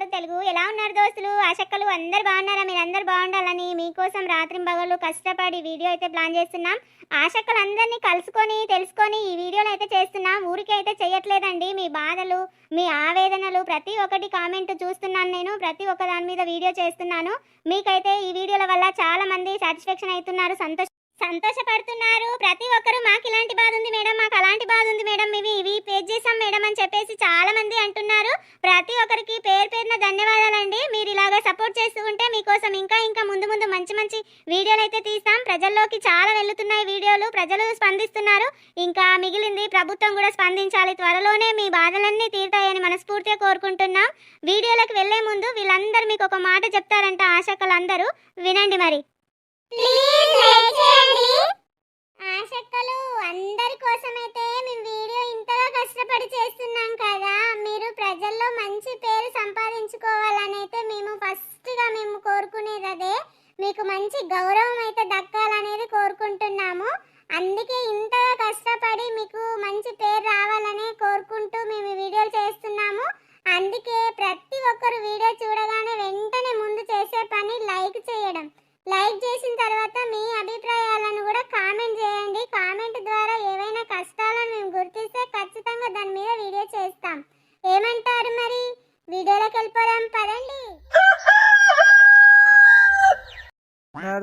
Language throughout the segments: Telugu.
మాట్లాడడం తెలుగు. ఎలా ఉన్నారు దోస్తులు? ఆశక్కలు. అందరు బాగున్నారా? మీరు అందరు బాగుండాలని మీకోసం రాత్రింబగళ్ళు కష్టపడి వీడియో అయితే ప్లాన్ చేస్తున్నాం. ఆశక్కలు అందరినీ కలుసుకొని తెలుసుకొని ఈ వీడియోలు అయితే చేస్తున్నాం. ఊరికే అయితే చేయట్లేదండి మీ బాధలు మీ ఆవేదనలు ప్రతి ఒక్కటి కామెంట్ చూస్తున్నాను నేను. ప్రతి ఒక్క దాని మీద వీడియో చేస్తున్నాను. మీకైతే ఈ వీడియోల వల్ల చాలా మంది సాటిస్ఫాక్షన్ అవుతున్నారు సంతోష సంతోషపడుతున్నారు. ప్రతి ఒక్కరు మాకు ఇలాంటి బాధ ఉంది మేడం. మాకు అలాంటి బాధ ఉంది మేడం. ఇవి ఇవి పేజ్ చేసాం మేడం అని చెప్పేసి చాలా మంది అంటున్నారు. ప్రతి ఒక్కరికి పేరు పేరున ధన్యవాదాలండి. మీరు ఇలాగా సపోర్ట్ చేస్తూ ఉంటే మీకోసం ఇంకా ఇంకా ముందు ముందు మంచి మంచి వీడియోలు అయితే తీస్తాం. ప్రజల్లోకి చాలా వెళ్తున్నాయి వీడియోలు. ప్రజలు స్పందిస్తున్నారు. ఇంకా మిగిలింది ప్రభుత్వం కూడా స్పందించాలి. త్వరలోనే మీ బాధలన్నీ తీరుతాయని మనస్ఫూర్తిగా కోరుకుంటున్నాం. వీడియోలకు వెళ్ళే ముందు వీళ్ళందరూ మీకు ఒక మాట చెప్తారంట ఆశకలందరూ వినండి మరి. ఆశక్కలు అందరి కోసమే మీకు మంచి గౌరవం అయితే దక్కాలనేది కోరుకుంటున్నాము అందుకే ఇంతగా కష్టపడి మీకు మంచి పేరు రావాలనే కోరుకుంటూ మేము ఈ వీడియోలు చేస్తున్నాము అందుకే ప్రతి ఒక్కరు వీడియో చూడగానే వెంటనే ముందు చేసే పని లైక్ చేయడం లైక్ చేసిన తర్వాత మీ అభిప్రాయాలను కూడా కామెంట్ చేయండి కామెంట్ ద్వారా ఏవైనా కష్టాలను మేము గుర్తిస్తే ఖచ్చితంగా దాని మీద వీడియో చేస్తాం ఏమంటారు మరి వీడియోలోకి వెళ్ళిపోదాం పదండి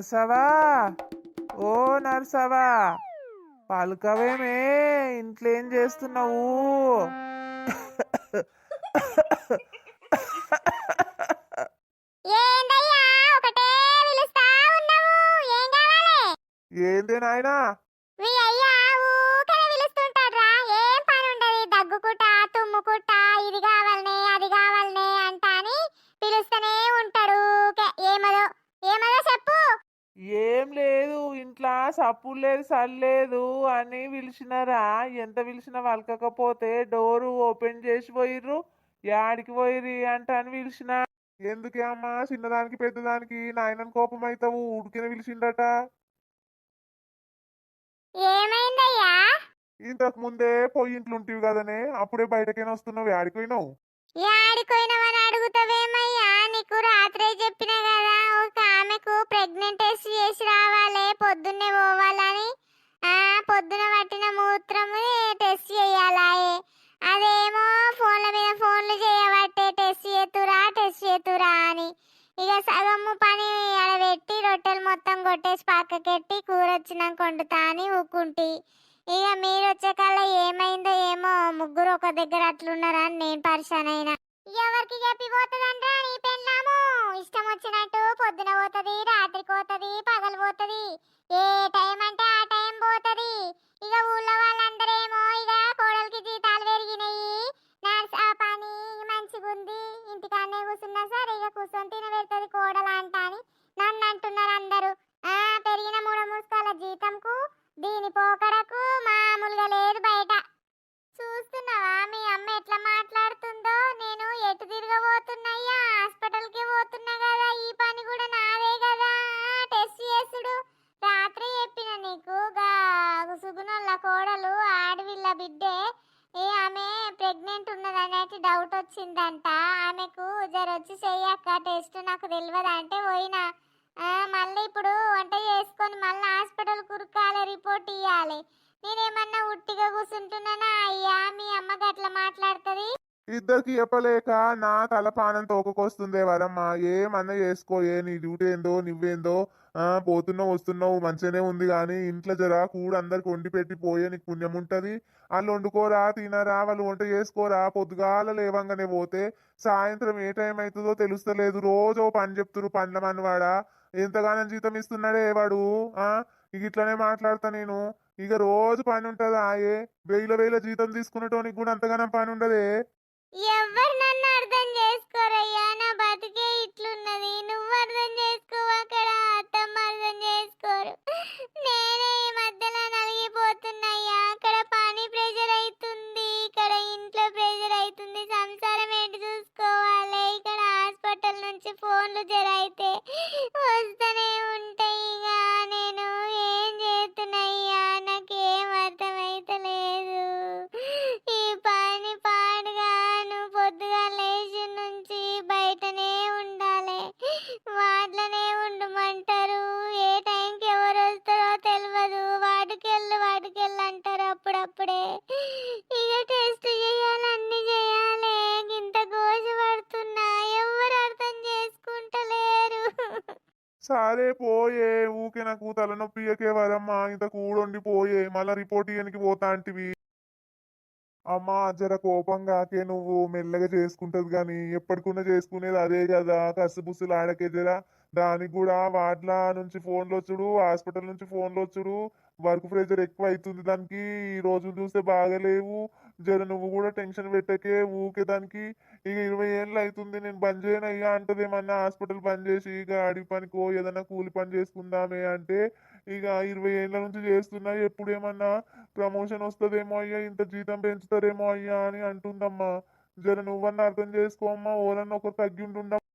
నర్సవా? ఓ నర్సవా! పలకవేమే ఇంట్లో ఏం చేస్తున్నావు ఏంది నాయనా? మీ అయ్యా ఊకనే పిలుస్తుంటాడ్రా ఏం పని ఉండదు దగ్గుకుట తుమ్ముకుట ఇది కావాలనే అది కావాలనే అంట అని పిలుస్తూనే ఉంటాడు ఊకే ఏమదో ఏమదో చెప్పు ఏం లేదు ఇంట్లో సప్పుడు లేదు సల్లేదు అని పిలిచినారా? ఎంత పిలిచినా వలకకపోతే డోరు ఓపెన్ చేసి పోయిర్రు యాడికి పోయిర్రి అంట అని పిలిచిన. ఎందుకే అమ్మా చిన్నదానికి పెద్దదానికి నాయనని కోపం అవుతావు ఉడికిన పిలిచిండట. ఏమైందయ్యా? ఇంతకు ముందే పోయి ఉంటివి కదనే అప్పుడే బయటకైనా వస్తున్నావు? యాడికి పోయినావు? యాడికోయినవని అడుగుతావేమయ్యా? నీకు రాత్రే చెప్పిన కదా ఒక ఆమెకు ప్రెగ్నెంట్ టెస్ట్ చేసి రావాలి. పొద్దున్నే పోవాలని ఆ పొద్దున పట్టిన మూత్రం టెస్ట్ చేయాలాయే? అదేమో ఫోన్ల మీద ఫోన్లు చేయబట్టే టెస్ట్ చేతురా టెస్ట్ చేతురా అని. ఇక సగము పని ఆడ పెట్టి రొట్టెలు మొత్తం కొట్టేసి పక్కకెట్టి కూర వచ్చినాక వండుతా అని ఊకుంటి. ఇక మీరు వచ్చే కల్లా ఏమైందో ఏమో ముగ్గురు ఒక దగ్గర అట్లున్నారా అని నేను పరిశాన్ అయినా. ఎవరికి చెప్పి పోతుందంటే నీ పెళ్ళాము? ఇష్టం వచ్చినట్టు పొద్దున పోతుంది రాత్రి పోతుంది పగలు పోతుంది. ఏ టైం అంటే ఆ టైం పోతుంది. ఇక ఊళ్ళో వాళ్ళందరేమో ఇక కోడలికి జీతాలు అనేది డౌట్ వచ్చిందంట. ఆమెకు జర వచ్చి చెయ్యక్క టెస్ట్ నాకు తెలియదు అంటే పోయినా మళ్ళీ ఇప్పుడు వంట చేసుకొని మళ్ళీ హాస్పిటల్ కురకాలి రిపోర్ట్ ఇవ్వాలి నేనేమన్నా ఉట్టిగా కూర్చుంటున్నానా అయ్యా మీ అమ్మకి అట్లా మాట్లాడుతుంది. ఇద్దరికి చెప్పలేక నా తలపానం తోకకొస్తుందే వరమ్మా. ఏమన్నా చేసుకో ఏ నీ డ్యూటీ ఏందో నువ్వేందో పోతున్నావు వస్తున్నావు మంచిగానే ఉంది కానీ ఇంట్లో జరా కూడా అందరికి వండి పెట్టి పోయే నీకు పుణ్యం ఉంటుంది. వాళ్ళు వండుకోరా తినరా వాళ్ళు వంట చేసుకోరా పొద్దుగాల లేవంగానే పోతే సాయంత్రం ఏ టైం అవుతుందో తెలుస్తలేదు. రోజు ఓ పని చెప్తురు పండ్ల మనవాడా. ఎంతగానో జీతం ఇస్తున్నాడే వాడు? ఆ ఇక ఇట్లానే మాట్లాడతా నేను. ఇక రోజు పని ఉంటదా ఏ వేల వేల జీతం తీసుకునేటోనికి కూడా అంతగానం పని ఉండదే. ఎవరు నన్ను నుంచి సరే పోయే ఊకే నాకు తలనొప్పి ఇయ్యకే వరమ్మా ఇంత కూడొండి పోయే మళ్ళా రిపోర్ట్ ఇయ్యనికి పోతా అంటివి. అమ్మా జర కోపం కాకే నువ్వు మెల్లగా చేసుకుంటది కానీ ఎప్పటికున్నా చేసుకునేది అదే కదా కసుబుసులు ఆడకే జరా. దానికి కూడా వాట్ల నుంచి ఫోన్లు వచ్చుడు హాస్పిటల్ నుంచి ఫోన్లు వచ్చుడు వర్క్ ప్రెషర్ ఎక్కువ అవుతుంది దానికి. ఈ రోజులు చూస్తే బాగలేవు. జర నువ్వు కూడా టెన్షన్ పెట్టకే ఊకే దానికి. ఇక ఇరవై ఏళ్ళు అవుతుంది నేను బంద్ చేయను అయ్యా అంటది. ఏమన్నా హాస్పిటల్ బంద్ చేసి ఇక అడిగి పనికో ఏదైనా కూలి పని చేసుకుందామే అంటే ఇక ఇరవై ఏళ్ళ నుంచి చేస్తున్నా. ఎప్పుడు ఏమన్నా ప్రమోషన్ వస్తుందేమో అయ్యా ఇంత జీతం పెంచుతారేమో అయ్యా అని అంటుందమ్మా. జర నువ్వన్నా అర్థం చేసుకోమ్మా ఓలన్నా ఒకరు తగ్గి ఉంటుండమ్మా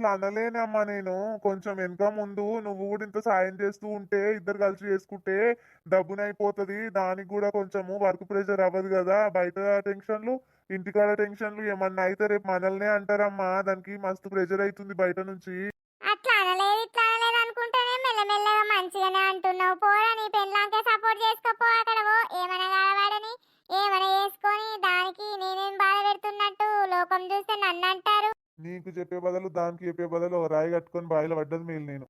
అట్లా అనలేనమ్మా నేను. కొంచెం వెనక ముందు నువ్వు కూడా ఇంత సాయం చేస్తూ ఉంటే ఇద్దరు కలిసి చేసుకుంటే డబ్బునైపోతుంది దానికి కూడా కొంచెము వర్క్ ప్రెషర్ అవ్వదు కదా. బయట టెన్షన్లు ఇంటికాడ టెన్షన్లు ఏమన్నా అయితే రేపు మనల్నే అంటారమ్మా. దానికి మస్తు ప్రెషర్ అవుతుంది బయట నుంచి. అట్లా అనలేదు ఇట్లా అనలేదు అనుకుంటేనే మెల్లమెల్లగా మంచిగానే అంటున్నావు. పోరా నీ పెళ్ళాంకే సపోర్ట్ చేసుకోపో అక్కడ ఏమైనా కావాలని ఏమైనా చేసుకొని దానికి నేనేం బాధ పెడుతున్నట్టు? లోకం చూస్తే నన్ను అంటారు నీకు చెప్పే బదులు దానికి చెప్పే బదులు ఒక రాయి కట్టుకొని బాయిలో పడ్డది మేలు నేను.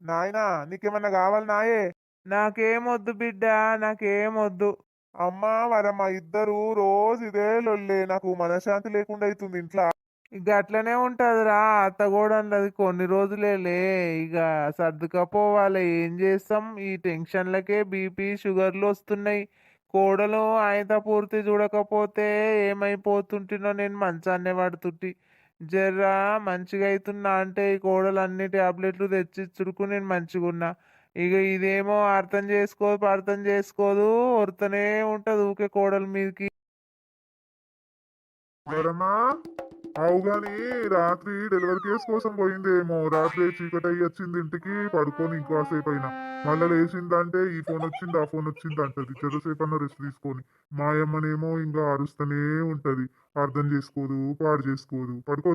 నాయనా నీకేమన్నా కావాలి నాయే? నాకేమొద్దు బిడ్డ నాకేమొద్దు. అమ్మా మా ఇద్దరు రోజు ఇదే లొల్లే. నాకు మనశ్శాంతి లేకుండా అవుతుంది ఇంట్లో. ఇక అట్లనే ఉంటదిరా అన్నది కొన్ని రోజులేలే. ఇక సర్దుకపోవాలి ఏం చేస్తాం? ఈ టెన్షన్లకే బీపీ షుగర్లు వస్తున్నాయి. కోడలు ఆయన పూర్తి చూడకపోతే ఏమైపోతుంటినో నేను మంచాన్నే పడుతుంటి జర్రా మంచిగా అవుతున్నా అంటే ఈ కోడలు అన్ని టాబ్లెట్లు తెచ్చిచ్చుడుకు నేను మంచిగున్నా. ఇక ఇదేమో అర్థం చేసుకోదు అర్థం చేసుకోదు వరుతనే ఉంటుంది ఊకే కోడల మీదకి. వరమ్మా రాత్రి డెలివరీ కేసు కోసం పోయిందేమో. రాత్రి చీకటి అయ్యి వచ్చింది ఇంటికి పడుకొని ఇంకోసేపు అయినా మళ్ళీ లేచిందంటే ఈ ఫోన్ వచ్చింది ఆ ఫోన్ వచ్చింది అంటది. చెరసేపు అన్న రెస్ట్ తీసుకొని. మా అమ్మనేమో ఇంకా అరుస్తూనే ఉంటది. అర్థం చేసుకోదు పాడు చేసుకోదు. పడుకో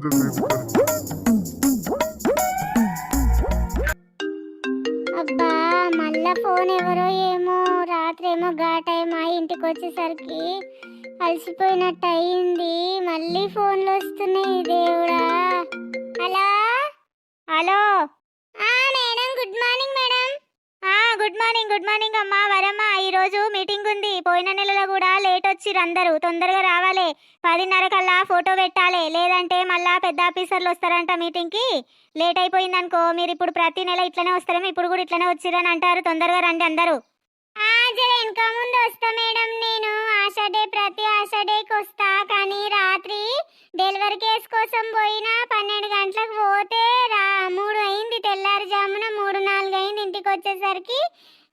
అబ్బా మళ్ళా ఫోన్ ఎవరో ఏమో. రాత్రి ఏమో గా టైం ఆ ఇంటికి వచ్చేసరికి అలసిపోయినట్టు అయింది మళ్ళీ ఫోన్లు వస్తున్నాయి దేవుడా. Hello? Hello? Madam good morning madam. Good morning good morning అమ్మా వరమ్మ. ఈరోజు మీటింగ్ ఉంది. పోయిన నెలలో కూడా లేట్ వచ్చిర్రు అందరూ. తొందరగా రావాలి. పదిన్నర కల్లా ఫోటో పెట్టాలి. లేదంటే మళ్ళా పెద్ద ఆఫీసర్లు వస్తారంట మీటింగ్కి. లేట్ అయిపోయింది అనుకో మీరు ఇప్పుడు ప్రతి నెల ఇట్లనే వస్తారేమో ఇప్పుడు కూడా ఇట్లనే వచ్చిరని అంటారు. తొందరగా రండి అందరూ. జర వెనక ముందు వస్తా మేడం నేను. ఆశా డే ప్రతి ఆశా డేకి వస్తా కానీ రాత్రి డెలివరీ కేసు కోసం పోయినా పన్నెండు గంటలకు పోతే రా మూడు అయింది తెల్లారుజామున మూడు నాలుగు అయింది ఇంటికి వచ్చేసరికి.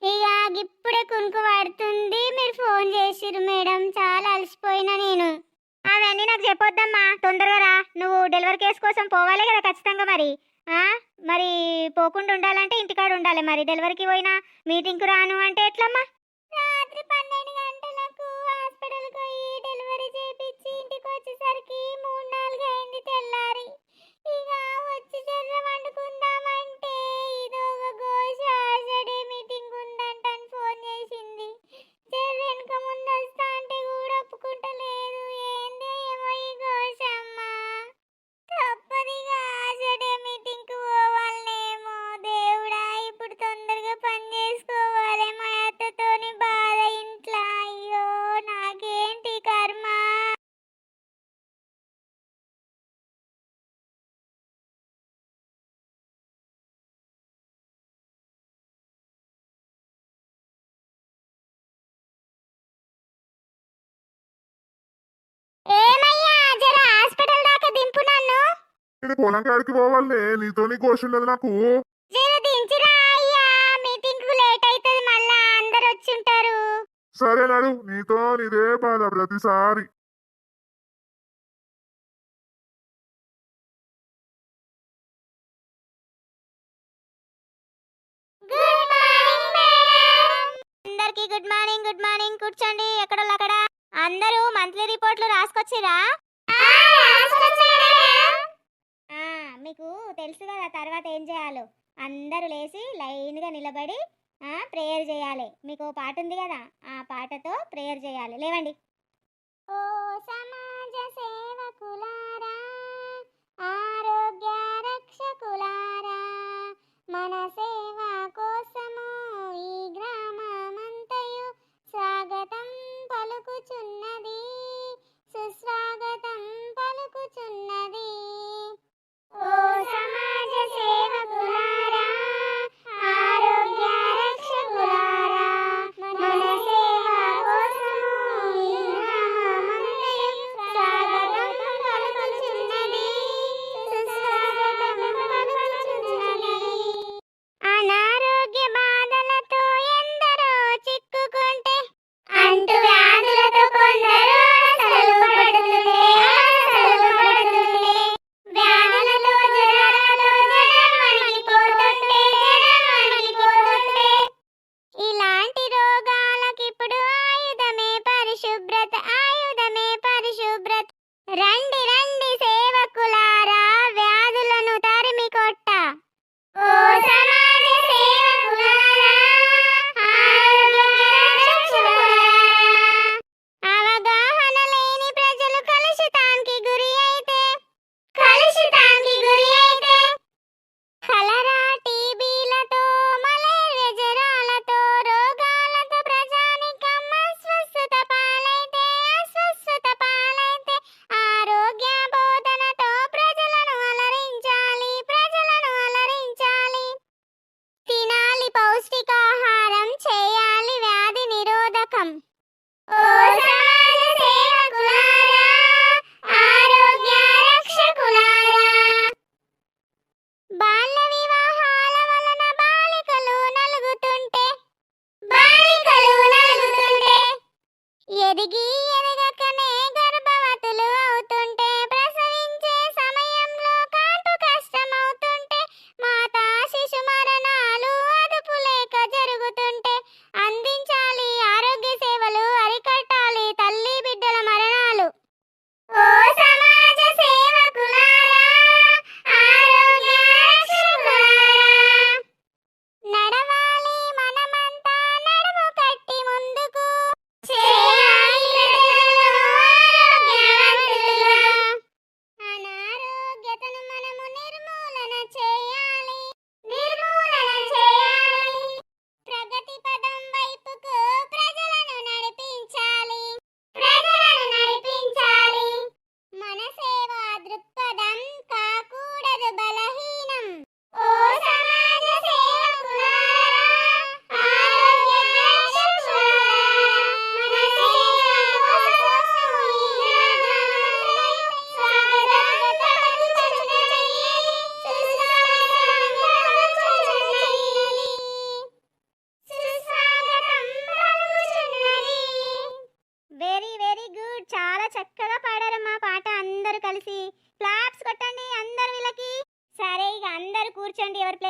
ఇక ఇప్పుడే కునుకు పడుతుంది మీరు ఫోన్ చేసిర్రు మేడం చాలా అలసిపోయినా నేను. అవన్నీ నాకు చెప్పొద్దమ్మా తొందరగా రా. నువ్వు డెలివరీ కేసు కోసం పోవాలి కదా ఖచ్చితంగా మరి. మరి పోకుండా ఉండాలంటే ఇంటికాడ ఉండాలి మరి. డెలివరీకి పోయినా మీటింగ్కి రాను అంటే ఎట్లమ్మా? నేను పొలం కాడికి పోవాలి. నీతో ఘోష ఉన్నది నాకు. సరే నడు నీతో నీదే బాధ ప్రతిసారి. గుడ్ మార్నింగ్ గుడ్ మార్నింగ్ కూర్చోండి ఎక్కడ అక్కడ? అందరూ మంత్లీ రిపోర్ట్లు రాసుకొచ్చిరా? మీకు తెలుసు కదా తర్వాత ఏం చేయాలో? అందరూ లేచి లైన్గా నిలబడి ప్రేయర్ చేయాలి. మీకు పాట ఉంది కదా ఆ పాటతో ప్రేయర్ చేయాలి. లేవండి. ఓ సమాజ సేవకులారా ఆరోగ్య ఎదిగి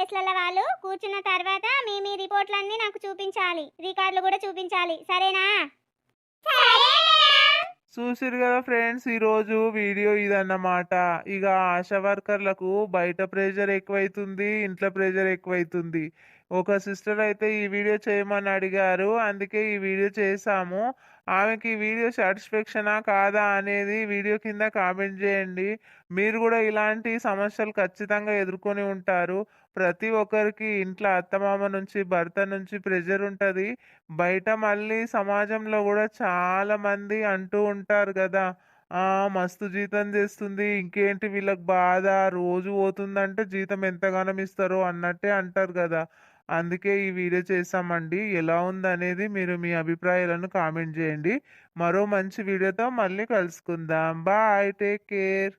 కూర్చోండి వాళ్ళు కూర్చున్న తర్వాత మీ మీ రిపోర్ట్లన్నీ నాకు చూపించాలి. రికార్డులు కూడా చూపించాలి. సరేనా? చూసిరు కదా ఫ్రెండ్స్ ఈరోజు వీడియో ఇదన్నమాట. ఇక ఆశా వర్కర్లకు బయట ప్రెషర్ ఎక్కువైతుంది ఇంట్లో ప్రెషర్ ఎక్కువైతుంది. ఒక సిస్టర్ అయితే ఈ వీడియో చేయమని అడిగారు. అందుకే ఈ వీడియో చేసాము ఆమెకి వీడియో సాటిస్ఫాక్షనా కాదా అనేది వీడియో కింద కామెంట్ చేయండి. మీరు కూడా ఇలాంటి సమస్యలు ఖచ్చితంగా ఎదుర్కొని ఉంటారు. ప్రతి ఒక్కరికి ఇంట్లో అత్తమామ నుంచి భర్త నుంచి ప్రెషర్ ఉంటుంది. బయట మళ్ళీ సమాజంలో కూడా చాలామంది అంటూ ఉంటారు కదా ఆ మస్తు జీతం చేస్తుంది ఇంకేంటి వీళ్ళకి బాధ రోజు పోతుందంటే జీతం ఎంతగానో ఇస్తారో అన్నట్టే అంటారు కదా. అందుకే ఈ వీడియో చేసామండి ఎలా ఉందనేది మీరు మీ అభిప్రాయాలను కామెంట్ చేయండి. మరో మంచి వీడియోతో మళ్ళీ కలుసుకుందాం. Bye take care.